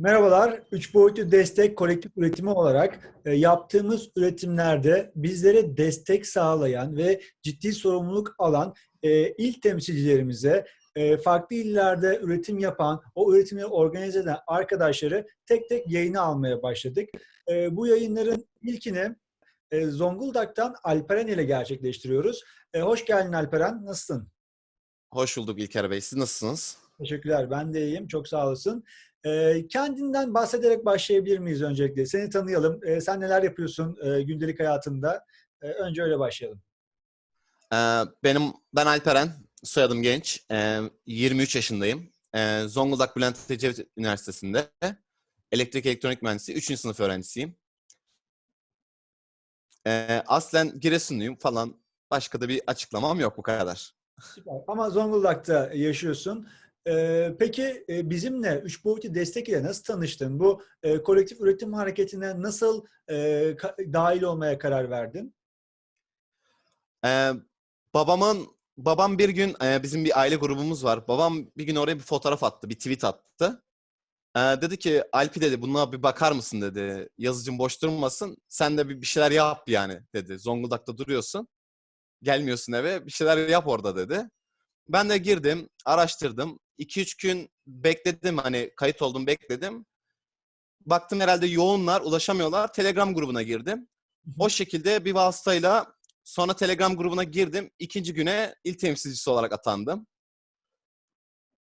Merhabalar. Üç boyutlu destek kolektif üretimi olarak e, yaptığımız üretimlerde bizlere destek sağlayan ve ciddi sorumluluk alan e, il temsilcilerimize e, farklı illerde üretim yapan, o üretimi organize eden arkadaşları tek tek yayına almaya başladık. Bu yayınların ilkini Zonguldak'tan Alperen ile gerçekleştiriyoruz. Hoş geldin Alperen. Nasılsın? Hoş bulduk İlker Bey. Siz nasılsınız? Teşekkürler. Ben de iyiyim. Çok sağ olasın. E, kendinden bahsederek başlayabilir miyiz öncelikle? Seni tanıyalım. E, sen neler yapıyorsun e, gündelik hayatında? E, önce öyle başlayalım. Ee, benim ben Alperen, soyadım Genç. Ee, 23 yaşındayım. Ee, Zonguldak Bülent Ecevit Üniversitesi'nde elektrik elektronik mühendisi 3. sınıf öğrencisiyim. Ee, aslen Giresunluyum falan. Başka da bir açıklamam yok bu kadar. Süper. Ama Zonguldak'ta yaşıyorsun. E, peki e, bizimle üç boyutlu destek ile nasıl tanıştın? Bu e, kolektif üretim hareketine nasıl e, dahil olmaya karar verdin? Ee, babamın babam bir gün e, bizim bir aile grubumuz var. Babam bir gün oraya bir fotoğraf attı, bir tweet attı. Ee, dedi ki Alpi dedi buna bir bakar mısın dedi. Yazıcın boş durmasın. Sen de bir, bir şeyler yap yani dedi. Zonguldak'ta duruyorsun. Gelmiyorsun eve. Bir şeyler yap orada dedi. Ben de girdim, araştırdım. 2-3 gün bekledim hani kayıt oldum bekledim. Baktım herhalde yoğunlar, ulaşamıyorlar. Telegram grubuna girdim. O şekilde bir vasıtayla sonra Telegram grubuna girdim. İkinci güne il temsilcisi olarak atandım.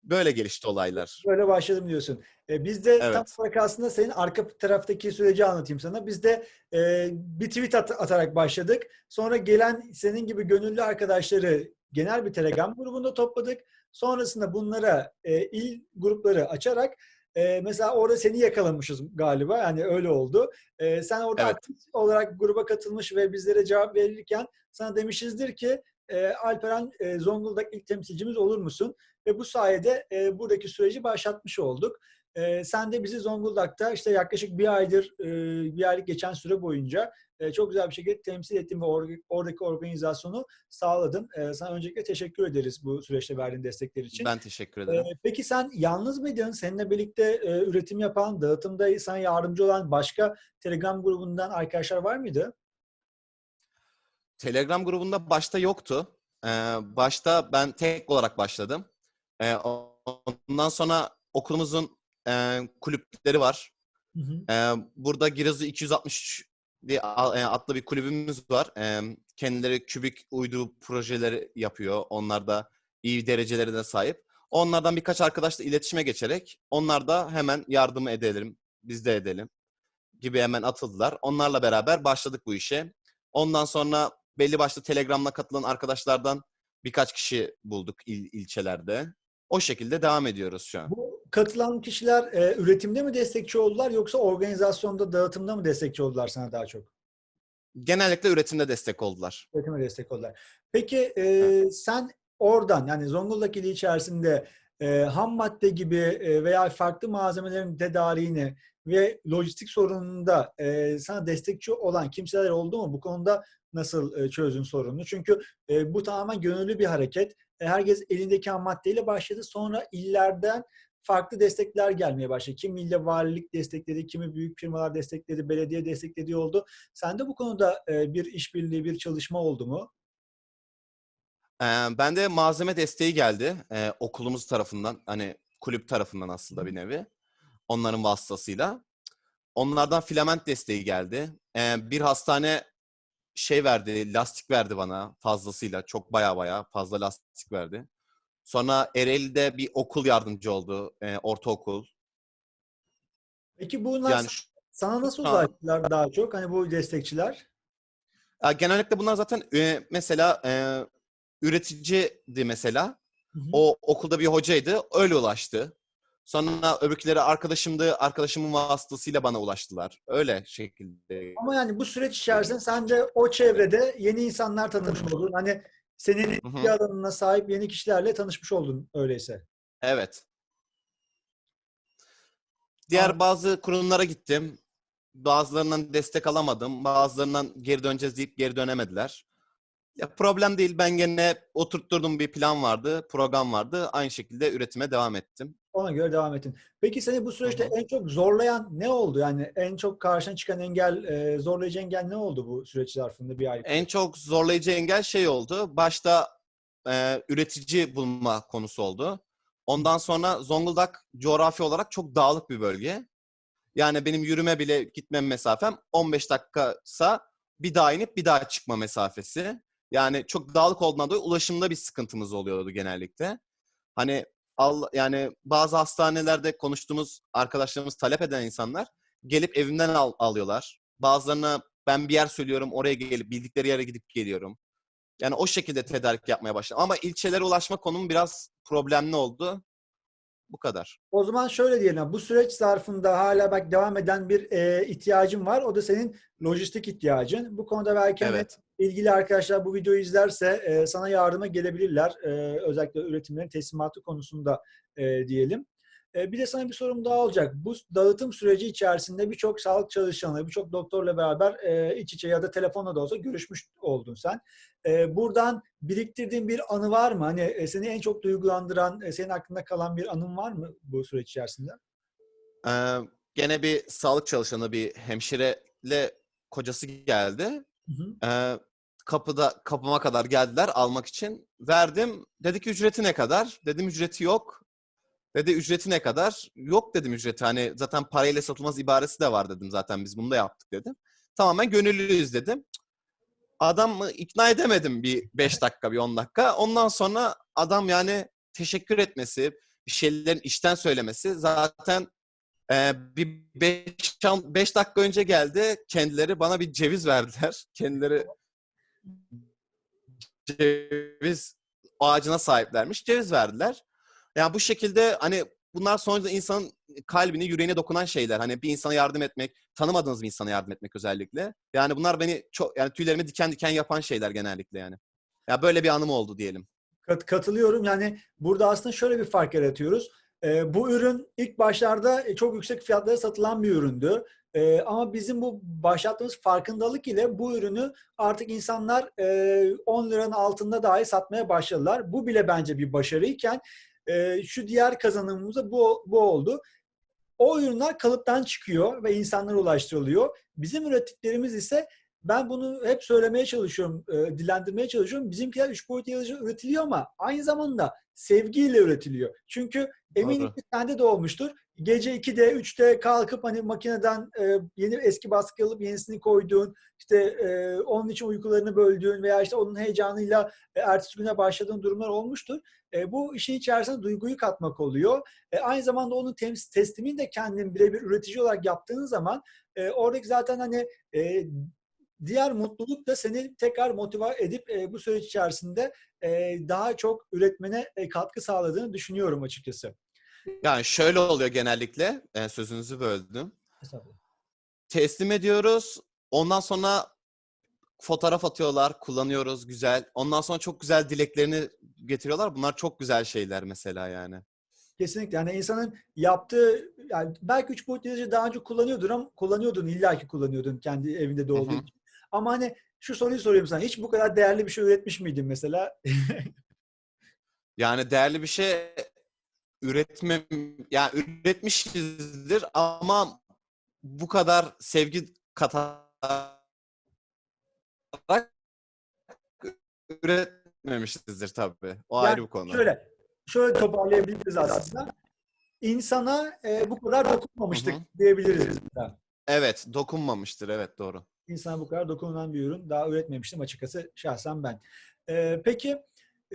Böyle gelişti olaylar. Böyle başladım diyorsun. E, biz de tam Evet. olarak aslında senin arka taraftaki süreci anlatayım sana. Biz de e, bir tweet at- atarak başladık. Sonra gelen senin gibi gönüllü arkadaşları genel bir Telegram grubunda topladık. Sonrasında bunlara e, il grupları açarak e, mesela orada seni yakalamışız galiba. Yani öyle oldu. E, sen orada Evet. aktif olarak gruba katılmış ve bizlere cevap verirken sana demişizdir ki e, Alperen e, Zonguldak ilk temsilcimiz olur musun? Ve bu sayede e, buradaki süreci başlatmış olduk. E, sen de bizi Zonguldak'ta işte yaklaşık bir aydır, e, bir aylık geçen süre boyunca e, çok güzel bir şekilde temsil ettin ve or- oradaki organizasyonu sağladın. E, sana öncelikle teşekkür ederiz bu süreçte verdiğin destekler için. Ben teşekkür E, ederim. peki sen yalnız mıydın? Seninle birlikte e, üretim yapan, dağıtımda sana yardımcı olan başka Telegram grubundan arkadaşlar var mıydı? Telegram grubunda başta yoktu. Ee, başta ben tek olarak başladım. Ee, ondan sonra okulumuzun e, kulüpleri var. Hı hı. Ee, burada Girezu 263 diye e, adlı bir kulübümüz var. Ee, kendileri kübik uydu projeleri yapıyor. Onlar da iyi dereceleri de sahip. Onlardan birkaç arkadaşla iletişime geçerek onlar da hemen yardım edelim, biz de edelim gibi hemen atıldılar. Onlarla beraber başladık bu işe. Ondan sonra belli başlı Telegram'la katılan arkadaşlardan birkaç kişi bulduk il, ilçelerde. O şekilde devam ediyoruz şu an. Bu katılan kişiler e, üretimde mi destekçi oldular yoksa organizasyonda, dağıtımda mı destekçi oldular sana daha çok? Genellikle üretimde destek oldular. Üretime destek oldular. Peki e, sen oradan yani Zonguldak ili içerisinde e, ham madde gibi e, veya farklı malzemelerin tedariğini ve lojistik sorununda e, sana destekçi olan kimseler oldu mu? Bu konuda nasıl e, çözdün sorununu? Çünkü e, bu tamamen gönüllü bir hareket. E, herkes elindeki ham maddeyle başladı. Sonra illerden farklı destekler gelmeye başladı. Kimi ille valilik destekledi, kimi büyük firmalar destekledi, belediye desteklediği oldu. Sende bu konuda e, bir işbirliği, bir çalışma oldu mu? Ben de malzeme desteği geldi ee, okulumuz tarafından hani kulüp tarafından aslında bir nevi onların vasıtasıyla. Onlardan filament desteği geldi. Ee, bir hastane şey verdi, lastik verdi bana fazlasıyla. Çok baya baya fazla lastik verdi. Sonra Ereğli'de bir okul yardımcı oldu, ee, ortaokul. Peki bunlar Yani şu- sana nasıl ulaştılar daha çok? Hani bu destekçiler? Ya genellikle bunlar zaten e, mesela e, üreticiydi mesela. Hı hı. O okulda bir hocaydı. Öyle ulaştı. Sonra öbürküleri arkadaşımdı. Arkadaşımın vasıtasıyla bana ulaştılar. Öyle şekilde. Ama yani bu süreç içerisinde sen de o çevrede yeni insanlar tanımış oldun. Hani senin ilgi alanına sahip yeni kişilerle tanışmış oldun öyleyse. Evet. Diğer bazı kurumlara gittim. Bazılarından destek alamadım. Bazılarından geri döneceğiz deyip geri dönemediler. Ya problem değil. Ben gene oturtturdum bir plan vardı, program vardı. Aynı şekilde üretime devam ettim. Ona göre devam ettin. Peki seni bu süreçte Hı hı. en çok zorlayan ne oldu? Yani en çok karşına çıkan engel, e, zorlayıcı engel ne oldu bu süreç zarfında bir ay? En çok zorlayıcı engel şey oldu. Başta e, üretici bulma konusu oldu. Ondan sonra Zonguldak coğrafi olarak çok dağlık bir bölge. Yani benim yürüme bile gitmem mesafem 15 dakikasa bir daha inip bir daha çıkma mesafesi. Yani çok dağlık olduğundan dolayı ulaşımda bir sıkıntımız oluyordu genellikle. Hani al, yani bazı hastanelerde konuştuğumuz arkadaşlarımız talep eden insanlar gelip evimden al, alıyorlar. Bazılarına ben bir yer söylüyorum oraya gelip bildikleri yere gidip geliyorum. Yani o şekilde tedarik yapmaya başladım. Ama ilçelere ulaşma konum biraz problemli oldu. Bu kadar. O zaman şöyle diyelim. Bu süreç zarfında hala bak devam eden bir e, ihtiyacın var. O da senin lojistik ihtiyacın. Bu konuda belki hani Evet. İlgili arkadaşlar bu videoyu izlerse e, sana yardıma gelebilirler. E, özellikle üretimlerin teslimatı konusunda e, diyelim. E, bir de sana bir sorum daha olacak. Bu dağıtım süreci içerisinde birçok sağlık çalışanı, birçok doktorla beraber e, iç içe ya da telefonla da olsa görüşmüş oldun sen. E, buradan biriktirdiğin bir anı var mı? Hani e, seni en çok duygulandıran, e, senin aklında kalan bir anın var mı bu süreç içerisinde? Ee, gene bir sağlık çalışanı, bir hemşireyle kocası geldi. Hı hı. Ee, kapıda kapıma kadar geldiler almak için. Verdim. Dedi ki ücreti ne kadar? Dedim ücreti yok. Dedi ücreti ne kadar? Yok dedim ücreti. Hani zaten parayla satılmaz ibaresi de var dedim zaten biz bunu da yaptık dedim. Tamamen gönüllüyüz dedim. Adamı ikna edemedim bir 5 dakika, bir 10 dakika. Ondan sonra adam yani teşekkür etmesi, bir şeylerin işten söylemesi zaten ee, bir 5 dakika önce geldi. Kendileri bana bir ceviz verdiler. Kendileri ceviz ağacına sahiplermiş. Ceviz verdiler. Yani bu şekilde hani bunlar sonuçta insanın kalbini, yüreğine dokunan şeyler. Hani bir insana yardım etmek, tanımadığınız bir insana yardım etmek özellikle. Yani bunlar beni çok yani tüylerimi diken diken yapan şeyler genellikle yani. Ya böyle bir anım oldu diyelim. Kat- katılıyorum. Yani burada aslında şöyle bir fark yaratıyoruz. Ee, bu ürün ilk başlarda e, çok yüksek fiyatlara satılan bir üründü. Ee, ama bizim bu başlattığımız farkındalık ile bu ürünü artık insanlar e, 10 liranın altında dahi satmaya başladılar. Bu bile bence bir başarıyken e, şu diğer kazanımımız da bu, bu oldu. O ürünler kalıptan çıkıyor ve insanlara ulaştırılıyor. Bizim ürettiklerimiz ise ben bunu hep söylemeye çalışıyorum, e, dilendirmeye çalışıyorum. Bizimkiler üç boyutlu yazıcı üretiliyor ama aynı zamanda sevgiyle üretiliyor. Çünkü eminim ki sende de olmuştur. Gece 2'de, 3'te kalkıp hani makineden e, yeni eski baskı alıp yenisini koyduğun, işte e, onun için uykularını böldüğün veya işte onun heyecanıyla e, ertesi güne başladığın durumlar olmuştur. E, bu işin içerisine duyguyu katmak oluyor. E, aynı zamanda onun tem- teslimini de kendin birebir üretici olarak yaptığın zaman e, oradaki zaten hani e, diğer mutluluk da seni tekrar motive edip e, bu süreç içerisinde e, daha çok üretmene e, katkı sağladığını düşünüyorum açıkçası. Yani şöyle oluyor genellikle. e, sözünüzü böldüm. Teslim ediyoruz. Ondan sonra fotoğraf atıyorlar, kullanıyoruz güzel. Ondan sonra çok güzel dileklerini getiriyorlar. Bunlar çok güzel şeyler mesela yani. Kesinlikle. Yani insanın yaptığı yani belki üç boyutlu yazıcı daha önce kullanıyordun ama kullanıyordun illaki kullanıyordun kendi evinde de olduğu için. Ama hani şu soruyu sorayım sana. Hiç bu kadar değerli bir şey üretmiş miydin mesela? Yani değerli bir şey üretmem, yani üretmişizdir ama bu kadar sevgi katarak üretmemişizdir tabii. O Yani ayrı bir konu. Şöyle, şöyle toparlayabiliriz aslında. İnsana e, bu kadar dokunmamıştık Hı hı. diyebiliriz. Evet, dokunmamıştır. Evet, doğru. İnsana bu kadar dokunan bir ürün daha üretmemiştim açıkçası şahsen ben. Ee, peki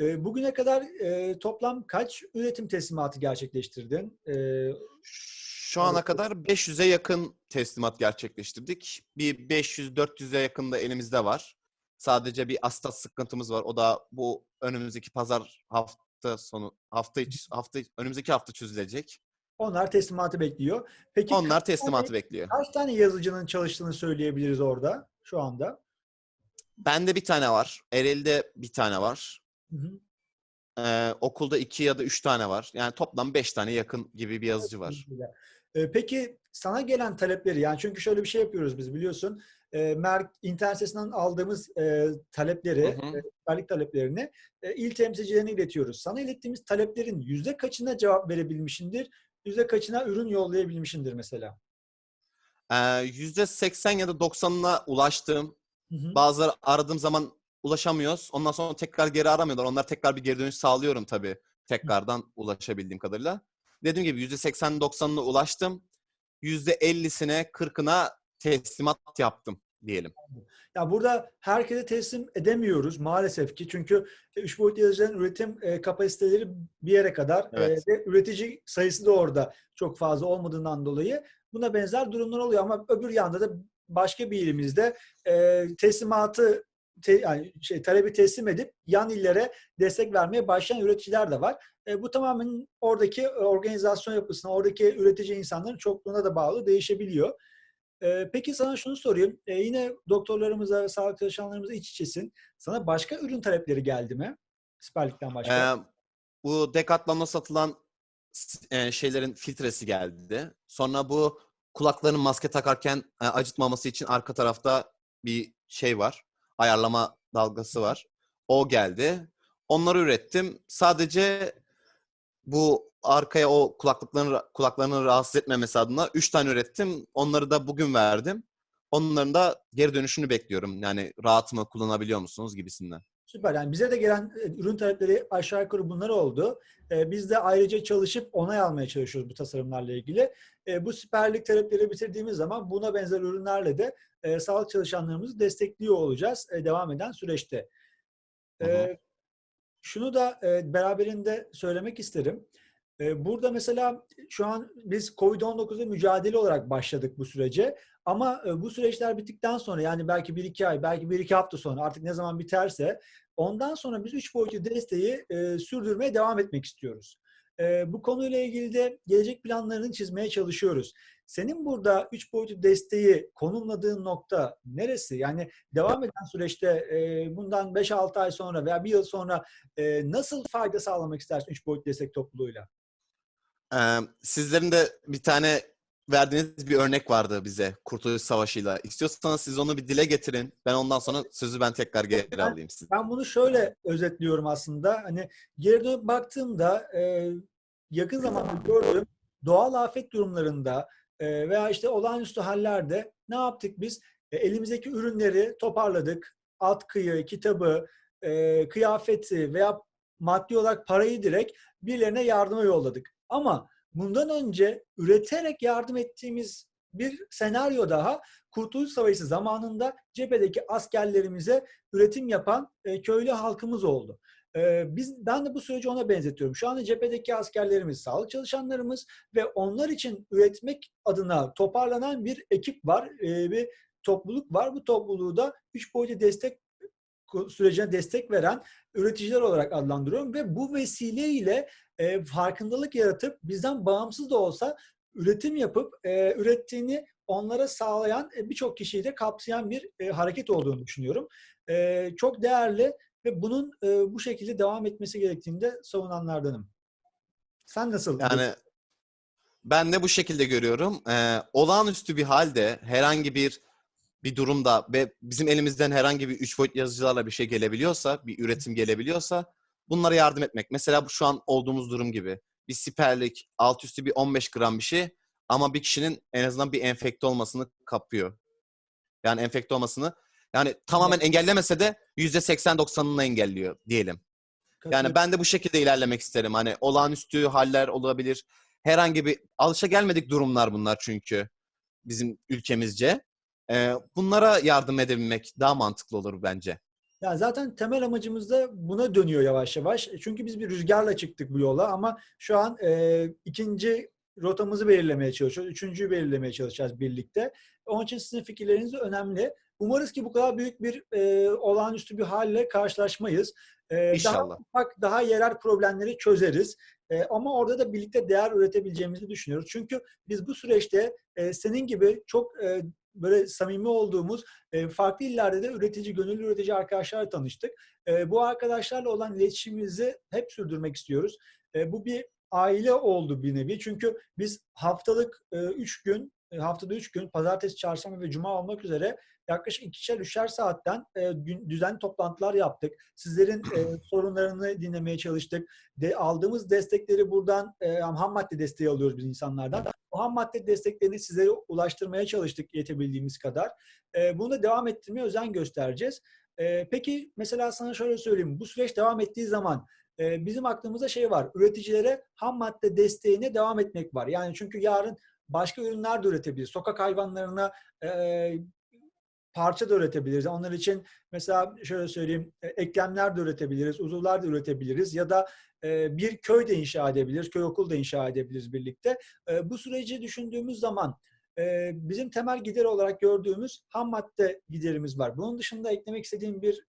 e, bugüne kadar e, toplam kaç üretim teslimatı gerçekleştirdin? Ee, Şu ana kadar 500'e yakın teslimat gerçekleştirdik. Bir 500-400'e yakın da elimizde var. Sadece bir astat sıkıntımız var. O da bu önümüzdeki pazar hafta sonu hafta içi hafta önümüzdeki hafta çözülecek. onlar teslimatı bekliyor. Peki Onlar teslimatı tane, bekliyor. kaç tane yazıcının çalıştığını söyleyebiliriz orada şu anda? Bende bir tane var. Ereğli'de bir tane var. Hı hı. Ee, okulda iki ya da üç tane var. Yani toplam beş tane yakın gibi bir yazıcı var. Peki sana gelen talepleri yani çünkü şöyle bir şey yapıyoruz biz biliyorsun. E, Merk internet sitesinden aldığımız e, talepleri, Hı hı. e, taleplerini e, il temsilcilerine iletiyoruz. Sana ilettiğimiz taleplerin yüzde kaçına cevap verebilmişindir? Yüzde kaçına ürün yollayabilmişindir mesela? Ee, %80 ya da 90'ına ulaştım. Hı hı. Bazıları aradığım zaman ulaşamıyoruz. Ondan sonra tekrar geri aramıyorlar. Onlar tekrar bir geri dönüş sağlıyorum tabii. Tekrardan ulaşabildiğim kadarıyla. Dediğim gibi %80-90'ına ulaştım. %50'sine 40'ına teslimat yaptım diyelim. Ya burada herkese teslim edemiyoruz maalesef ki. Çünkü e, üç boyutlu yazıcıların üretim e, kapasiteleri bir yere kadar e, Evet. ve üretici sayısı da orada çok fazla olmadığından dolayı buna benzer durumlar oluyor. Ama öbür yanda da başka bir ilimizde e, teslimatı te, yani şey, talebi teslim edip yan illere destek vermeye başlayan üreticiler de var. E, bu tamamen oradaki e, organizasyon yapısına, oradaki üretici insanların çokluğuna da bağlı değişebiliyor. Ee, peki sana şunu sorayım. Ee, yine doktorlarımıza ve sağlık çalışanlarımıza iç içesin. Sana başka ürün talepleri geldi mi? Siperlikten başka. Ee, bu Decathlon'da satılan e, şeylerin filtresi geldi. Sonra bu kulaklarını maske takarken e, acıtmaması için arka tarafta bir şey var. Ayarlama dalgası var. O geldi. Onları ürettim. Sadece bu arkaya o kulaklıkların kulaklarını rahatsız etmemesi adına 3 tane ürettim. Onları da bugün verdim. Onların da geri dönüşünü bekliyorum. Yani rahat mı kullanabiliyor musunuz gibisinden. Süper. Yani bize de gelen e, ürün talepleri aşağı yukarı bunlar oldu. Ee, biz de ayrıca çalışıp onay almaya çalışıyoruz bu tasarımlarla ilgili. Ee, bu siperlik talepleri bitirdiğimiz zaman buna benzer ürünlerle de e, sağlık çalışanlarımızı destekliyor olacağız e, devam eden süreçte. Ee, şunu da e, beraberinde söylemek isterim. E, burada mesela şu an biz COVID-19'la mücadele olarak başladık bu sürece. Ama e, bu süreçler bittikten sonra yani belki 1-2 ay, belki 1-2 hafta sonra artık ne zaman biterse ondan sonra biz 3 boyutlu desteği e, sürdürmeye devam etmek istiyoruz. E, bu konuyla ilgili de gelecek planlarını çizmeye çalışıyoruz. Senin burada 3 boyutlu desteği konumladığın nokta neresi? Yani devam eden süreçte e, bundan 5-6 ay sonra veya bir yıl sonra e, nasıl fayda sağlamak istersin 3 boyutlu destek topluluğuyla? Ee, sizlerin de bir tane verdiğiniz bir örnek vardı bize Kurtuluş Savaşı'yla. İstiyorsanız siz onu bir dile getirin. Ben ondan sonra sözü ben tekrar geri Ben- alayım size. Ben bunu şöyle özetliyorum aslında. Hani geri dönüp baktığımda e, yakın zamanda gördüğüm doğal afet durumlarında e, veya işte olağanüstü hallerde ne yaptık biz? E, elimizdeki ürünleri toparladık. Atkıyı, kitabı, e, kıyafeti veya maddi olarak parayı direkt birilerine yardıma yolladık. Ama bundan önce üreterek yardım ettiğimiz bir senaryo daha Kurtuluş Savaşı zamanında cephedeki askerlerimize üretim yapan e, köylü halkımız oldu. E, biz ben de bu süreci ona benzetiyorum. Şu anda cephedeki askerlerimiz, sağlık çalışanlarımız ve onlar için üretmek adına toparlanan bir ekip var, e, bir topluluk var. Bu topluluğu da üç boyutlu destek sürecine destek veren üreticiler olarak adlandırıyorum ve bu vesileyle e, farkındalık yaratıp bizden bağımsız da olsa üretim yapıp e, ürettiğini onlara sağlayan e, birçok kişiyi de kapsayan bir e, hareket olduğunu düşünüyorum. E, çok değerli ve bunun e, bu şekilde devam etmesi gerektiğini de savunanlardanım. Sen nasıl? Yani ben de bu şekilde görüyorum. Ee, olağanüstü bir halde herhangi bir bir durumda ve bizim elimizden herhangi bir 3 boyut yazıcılarla bir şey gelebiliyorsa, bir üretim gelebiliyorsa bunlara yardım etmek. Mesela bu şu an olduğumuz durum gibi. Bir siperlik, alt üstü bir 15 gram bir şey ama bir kişinin en azından bir enfekte olmasını kapıyor. Yani enfekte olmasını yani tamamen engellemese de %80-90'ını engelliyor diyelim. Yani ben de bu şekilde ilerlemek isterim. Hani olağanüstü haller olabilir. Herhangi bir alışa gelmedik durumlar bunlar çünkü bizim ülkemizce. Ee, bunlara yardım edebilmek daha mantıklı olur bence. Ya zaten temel amacımız da buna dönüyor yavaş yavaş. Çünkü biz bir rüzgarla çıktık bu yola ama şu an e, ikinci rotamızı belirlemeye çalışıyoruz. Üçüncüyü belirlemeye çalışacağız birlikte. Onun için sizin fikirleriniz de önemli. Umarız ki bu kadar büyük bir e, olağanüstü bir halle karşılaşmayız. E, daha İnşallah. ufak, daha yerel problemleri çözeriz. E, ama orada da birlikte değer üretebileceğimizi düşünüyoruz. Çünkü biz bu süreçte e, senin gibi çok e, böyle samimi olduğumuz e, farklı illerde de üretici, gönüllü üretici arkadaşlarla tanıştık. E, bu arkadaşlarla olan iletişimimizi hep sürdürmek istiyoruz. E, bu bir aile oldu bir nevi. Çünkü biz haftalık 3 gün, e, haftada 3 gün, pazartesi, çarşamba ve cuma olmak üzere yaklaşık ikişer, üçer saatten e, düzenli toplantılar yaptık. Sizlerin e, sorunlarını dinlemeye çalıştık. De, aldığımız destekleri buradan e, ham madde desteği alıyoruz biz insanlardan. O ham madde desteklerini sizlere ulaştırmaya çalıştık yetebildiğimiz kadar. E, bunu da devam ettirmeye özen göstereceğiz. E, peki mesela sana şöyle söyleyeyim. Bu süreç devam ettiği zaman e, bizim aklımızda şey var. Üreticilere ham madde desteğine devam etmek var. Yani çünkü yarın başka ürünler de üretebiliriz. Sokak hayvanlarına e, parça da üretebiliriz. Onlar için mesela şöyle söyleyeyim e, eklemler de üretebiliriz, uzuvlar da üretebiliriz ya da e, bir köy de inşa edebiliriz, köy okul da inşa edebiliriz birlikte. E, bu süreci düşündüğümüz zaman bizim temel gider olarak gördüğümüz ham madde giderimiz var. Bunun dışında eklemek istediğim bir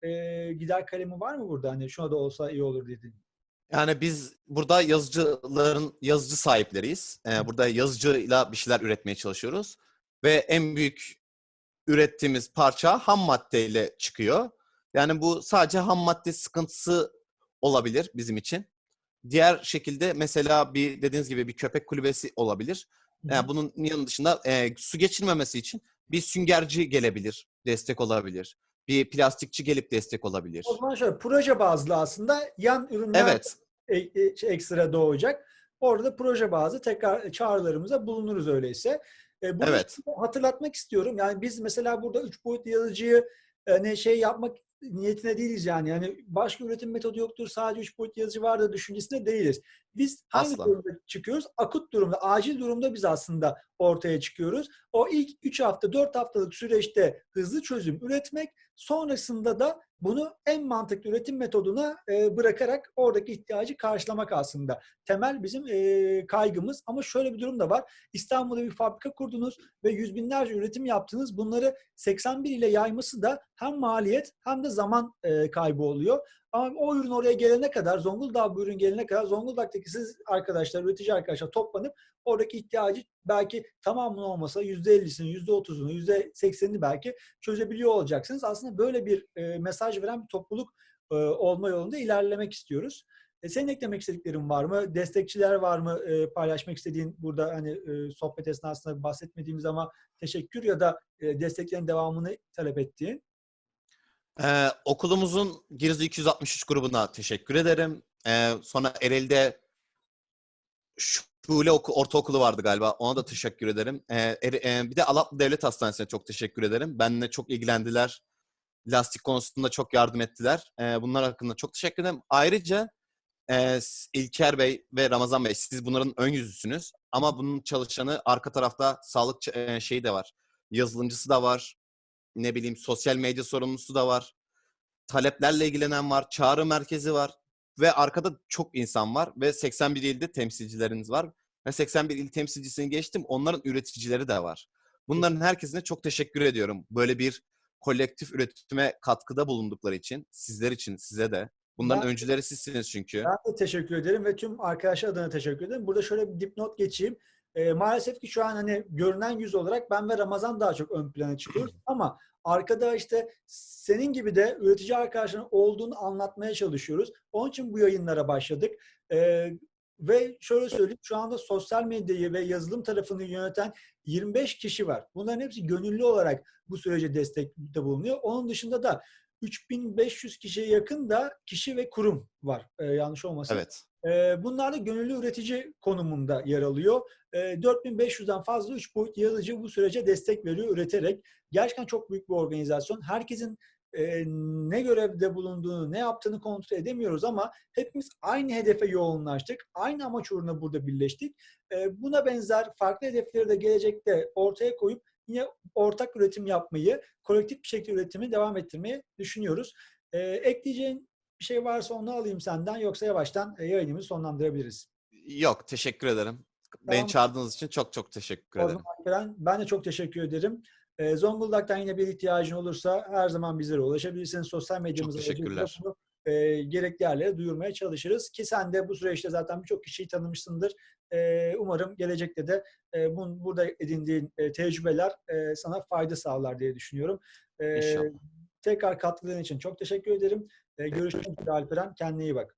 gider kalemi var mı burada? Hani şuna da olsa iyi olur dediğin. Yani biz burada yazıcıların yazıcı sahipleriyiz. Ee, burada yazıcıyla bir şeyler üretmeye çalışıyoruz. Ve en büyük ürettiğimiz parça ham maddeyle çıkıyor. Yani bu sadece ham madde sıkıntısı olabilir bizim için. Diğer şekilde mesela bir dediğiniz gibi bir köpek kulübesi olabilir. Yani bunun yanı dışında e, su geçirmemesi için bir süngerci gelebilir, destek olabilir. Bir plastikçi gelip destek olabilir. O zaman şöyle proje bazlı aslında yan ürünler Evet, e- e- şey, ekstra doğacak. Orada proje bazlı tekrar çağrılarımıza bulunuruz öyleyse. E, bunu evet. hatırlatmak istiyorum. Yani biz mesela burada üç boyutlu yazıcıyı hani şey yapmak niyetine değiliz yani. Yani başka üretim metodu yoktur. Sadece üç boyutlu yazıcı vardır düşüncesinde değiliz. Biz hangi Asla. durumda çıkıyoruz? Akut durumda, acil durumda biz aslında ortaya çıkıyoruz. O ilk 3 hafta, 4 haftalık süreçte hızlı çözüm üretmek, sonrasında da bunu en mantıklı üretim metoduna e, bırakarak oradaki ihtiyacı karşılamak aslında. Temel bizim e, kaygımız ama şöyle bir durum da var. İstanbul'da bir fabrika kurdunuz ve yüz binlerce üretim yaptınız. Bunları 81 ile yayması da hem maliyet hem de zaman e, kaybı oluyor. Ama o ürün oraya gelene kadar, Zonguldak bu ürün gelene kadar Zonguldak'taki siz arkadaşlar, üretici arkadaşlar toplanıp oradaki ihtiyacı belki tamamını olmasa %50'sini, %30'unu, %80'ini belki çözebiliyor olacaksınız. Aslında böyle bir e, mesaj veren bir topluluk e, olma yolunda ilerlemek istiyoruz. E, senin eklemek istediklerin var mı? Destekçiler var mı? E, paylaşmak istediğin burada hani e, sohbet esnasında bahsetmediğimiz ama teşekkür ya da e, desteklerin devamını talep ettiğin. Ee, okulumuzun Girizli 263 grubuna teşekkür ederim. Ee, sonra Ereğli'de Şule Oku, Ortaokulu vardı galiba. Ona da teşekkür ederim. Ee, e, bir de Alatlı Devlet Hastanesi'ne çok teşekkür ederim. Benimle çok ilgilendiler. Lastik konusunda çok yardım ettiler. Ee, bunlar hakkında çok teşekkür ederim. Ayrıca e, İlker Bey ve Ramazan Bey siz bunların ön yüzüsünüz. Ama bunun çalışanı arka tarafta sağlık e, şeyi de var. Yazılımcısı da var. Ne bileyim sosyal medya sorumlusu da var. Taleplerle ilgilenen var. Çağrı merkezi var. Ve arkada çok insan var. Ve 81 ilde temsilcileriniz var. Ve 81 il temsilcisini geçtim. Onların üreticileri de var. Bunların herkesine çok teşekkür ediyorum. Böyle bir kolektif üretime katkıda bulundukları için. Sizler için, size de. Bunların Ben- öncüleri sizsiniz çünkü. Ben de teşekkür ederim ve tüm arkadaşlar adına teşekkür ederim. Burada şöyle bir dipnot geçeyim. Ee, maalesef ki şu an hani görünen yüz olarak ben ve Ramazan daha çok ön plana çıkıyoruz. Ama arkada işte senin gibi de üretici arkadaşların olduğunu anlatmaya çalışıyoruz. Onun için bu yayınlara başladık. Ee, ve şöyle söyleyeyim şu anda sosyal medyayı ve yazılım tarafını yöneten 25 kişi var. Bunların hepsi gönüllü olarak bu sürece destekte bulunuyor. Onun dışında da 3500 kişiye yakın da kişi ve kurum var. Ee, yanlış olmasın. Evet. Ee, bunlar da gönüllü üretici konumunda yer alıyor. Ee, 4500'den fazla 3 boyut yazıcı bu sürece destek veriyor üreterek. Gerçekten çok büyük bir organizasyon. Herkesin e, ne görevde bulunduğunu, ne yaptığını kontrol edemiyoruz ama hepimiz aynı hedefe yoğunlaştık. Aynı amaç uğruna burada birleştik. Ee, buna benzer farklı hedefleri de gelecekte ortaya koyup yine ortak üretim yapmayı, kolektif bir şekilde üretimi devam ettirmeyi düşünüyoruz. Ee, ekleyeceğin bir şey varsa onu alayım senden yoksa yavaştan e, yayınımızı sonlandırabiliriz. Yok teşekkür ederim. Tamam. Beni çağırdığınız için çok çok teşekkür O ederim. zaman Alperen, ben de çok teşekkür ederim. Ee, Zonguldak'tan yine bir ihtiyacın olursa her zaman bizlere ulaşabilirsiniz. Sosyal medyamızda teşekkürler. E, gerekli yerlere duyurmaya çalışırız. Ki sen de bu süreçte zaten birçok kişiyi tanımışsındır. E, umarım gelecekte de e, bun, burada edindiğin e, tecrübeler e, sana fayda sağlar diye düşünüyorum. E, İnşallah. tekrar katkıların için çok teşekkür ederim. E, görüşmek üzere Alperen. Kendine iyi bak.